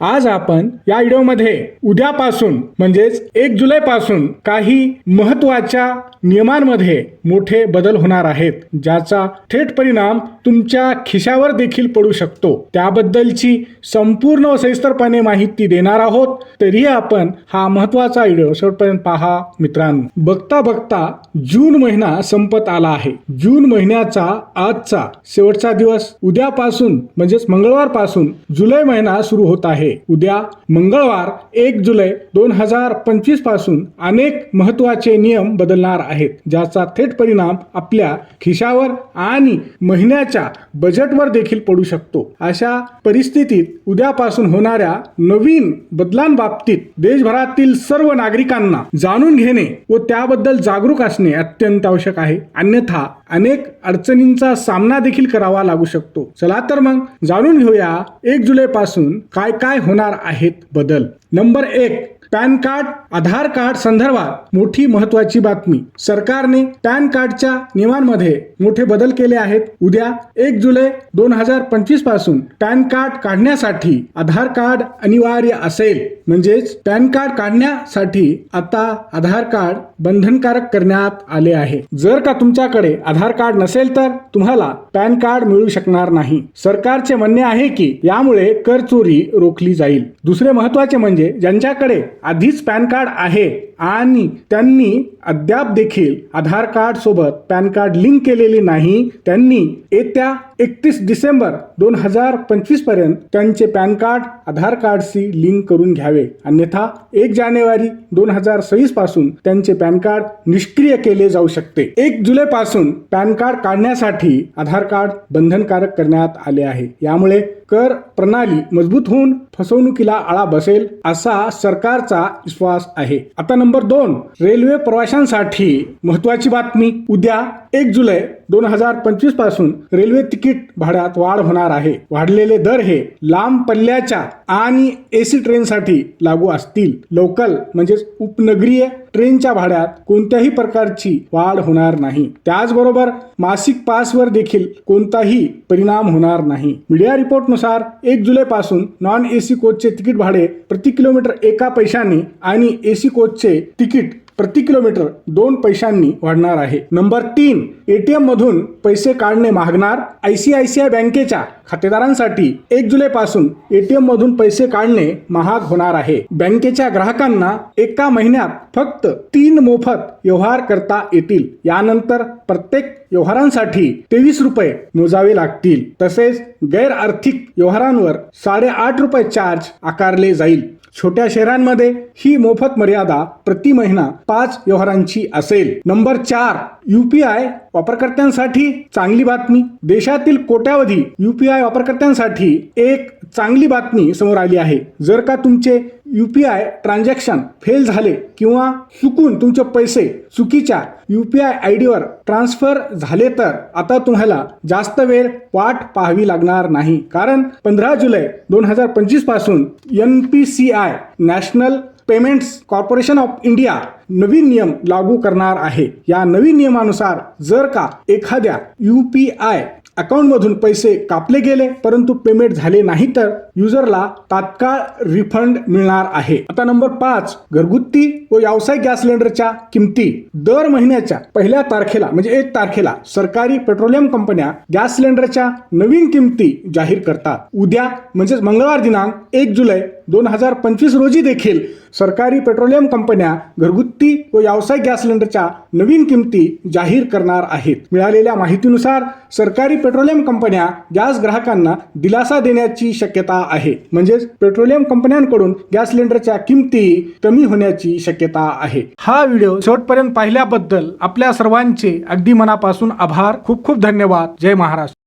आज आपण या व्हिडिओमध्ये उद्यापासून म्हणजेच एक जुलै पासून काही महत्त्वाच्या नियमांमध्ये मोठे बदल होणार आहेत ज्याचा थेट परिणाम तुमच्या खिशावर देखील पडू शकतो. त्याबद्दलची संपूर्ण सविस्तरपणे माहिती देणार आहोत. तरीही आपण हा महत्त्वाचा व्हिडिओ शेवटपर्यंत पहा मित्रांनो. बघता बघता जून महिना संपत आला आहे. जून महिन्याचा आजचा शेवटचा दिवस उद्यापासून म्हणजेच मंगळवारपासून जुलै महिना सुरू होत आहे. उद्या मंगळवार एक जुलै दोन हजार पंचवीसपासून अनेक महत्त्वाचे नियम बदलणार आहेत ज्याचा थेट परिणाम आपल्या खिशावर आणि महिन्याच्या बजेटवर देखील पडू शकतो. अशा परिस्थितीत उद्यापासून होणाऱ्या नवीन बदलांबाबतीत देशभरातील सर्व नागरिकांना जाणून घेणे व त्याबद्दल जागरूक असणे अत्यंत आवश्यक आहे. अन्यथा अनेक अडचणींचा सामना देखील करावा लागू शकतो. चला तर मग जाणून घेऊया एक जुलै पासून काय काय होणार आहेत बदल. नंबर एक पॅन कार्ड आधार कार्ड संदर्भात मोठी महत्वाची बातमी. सरकारने पॅन कार्डच्या नियमांमध्ये मोठे बदल केले आहेत. उद्या एक जुलै दोन हजार पंचवीसपासून पॅन कार्ड काढण्यासाठी आधार कार्ड अनिवार्य असेल. म्हणजेच पॅन कार्ड काढण्यासाठी आता आधार कार्ड बंधनकारक करण्यात आले आहे. जर का तुमच्याकडे आधार कार्ड नसेल तर तुम्हाला पॅन कार्ड मिळू शकणार नाही. सरकारचे म्हणणे आहे की यामुळे कर चोरी रोखली जाईल. दुसरे महत्त्वाचे म्हणजे ज्यांच्याकडे आधीच पॅन कार्ड आहे. आणि त्यांनी अद्याप देखील आधार कार्ड सोबत पॅन कार्ड लिंक केलेले नाही. त्यांनी येत्या एकतीस डिसेंबर दोन हजार पंचवीसपर्यंत त्यांचे पॅन कार्ड आधार कार्डशी लिंक करून घ्यावे. अन्यथा एक जानेवारी दोन हजार सव्वीसपासून त्यांचे पॅन कार्ड निष्क्रिय केले जाऊ शकते. एक जुलै पासून पॅन कार्ड काढण्यासाठी आधार कार्ड बंधनकारक करण्यात आले आहे. यामुळे कर प्रणाली मजबूत होऊन फसवणुकीला आळा बसेल असा सरकारचा विश्वास आहे. आता नंबर दोन रेल्वे प्रवाशांसाठी महत्वाची बातमी. उद्या एक जुलै दोन हजार पंचवीसपासून रेल्वे तिकीट भाड्यात वाढ होणार आहे. वाढलेले दर हे लांब पल्ल्याच्या आणि एसी ट्रेनसाठी लागू असतील. लोकल म्हणजेच उपनगरीय ट्रेनच्या भाड्यात कोणत्याही प्रकारची वाढ होणार नाही. त्याचबरोबर मासिक पासवर देखील कोणताही परिणाम होणार नाही. मीडिया रिपोर्टनुसार एक जुलैपासून नॉन एसी कोचचे तिकीट भाडे प्रति किलोमीटर एका पैशाने आणि एसी कोचचे तिकीट प्रति किलोमीटर दोन पैशांनी वाढणार आहे. नंबर तीन एटीएम मधून पैसे काढणे मागणार आयसीआयसीआय बँकेच्या खातेदारांसाठी एक जुलै पासून एटीएम मधून पैसे काढणे महाग होणार आहे. बँकेच्या ग्राहकांना एका महिन्यात फक्त तीन मोफत व्यवहार करता येतील. यानंतर प्रत्येक व्यवहारांसाठी तेवीस रुपये मोजावे लागतील. तसेच गैर आर्थिक व्यवहारांवर साडेआठ रुपये चार्ज आकारले जाईल. छोट्या शहरांमध्ये ही मोफत मर्यादा प्रति महिना पाच व्यवहारांची असेल. नंबर चार युपीआय वापरकर्त्यांसाठी चांगली बातमी. देशातील कोट्यावधी युपीआय वापरकर्त्यांसाठी एक चांगली बातमी समोर आली आहे. जर का तुमचे U P I transaction fail झाले किंवा चुकून तुमचे पैसे चुकीच्या यू पी आय डीवर ट्रान्सफर झाले तर आता तुम्हाला जास्त वेळ वाट पाहावी लागणार नाही. कारण पंधरा जुलै दोन हजार पंचवीसपासून N P C I national payments corporation of India नवीन नियम लागू करणार आहे. या नवीन नियमानुसार जर का एखाद्या यू पी आय अकाउंटमधून पैसे कापले गेले परंतु पेमेंट झाले नाही तर युजरला तात्काळ रिफंड मिळणार आहे. आता नंबर पाच घरगुती व व्यावसायिक गॅस सिलेंडरच्या किमती. दर महिन्याच्या पहिल्या तारखेला म्हणजे एक तारखेला सरकारी पेट्रोलियम कंपन्या गॅस सिलेंडरच्या नवीन किमती जाहीर करतात. उद्या म्हणजेच मंगळवार दिनांक एक जुलै दोन हजार पंचवीस रोजी देखील सरकारी पेट्रोलियम कंपन्या घरगुती व व्यावसायिक गॅस सिलेंडरच्या नवीन किमती जाहीर करणार आहेत. मिळालेल्या माहितीनुसार सरकारी पेट्रोलियम कंपन्या गॅस ग्राहकांना दिलासा देण्याची शक्यता आहे. म्हणजेच पेट्रोलियम कंपन्यांकडून गॅस सिलेंडरच्या किमती कमी होण्याची शक्यता आहे. हा व्हिडिओ शेवटपर्यंत पाहिल्याबद्दल आपल्या सर्वांचे अगदी मनापासून आभार. खूप खूप धन्यवाद. जय महाराष्ट्र.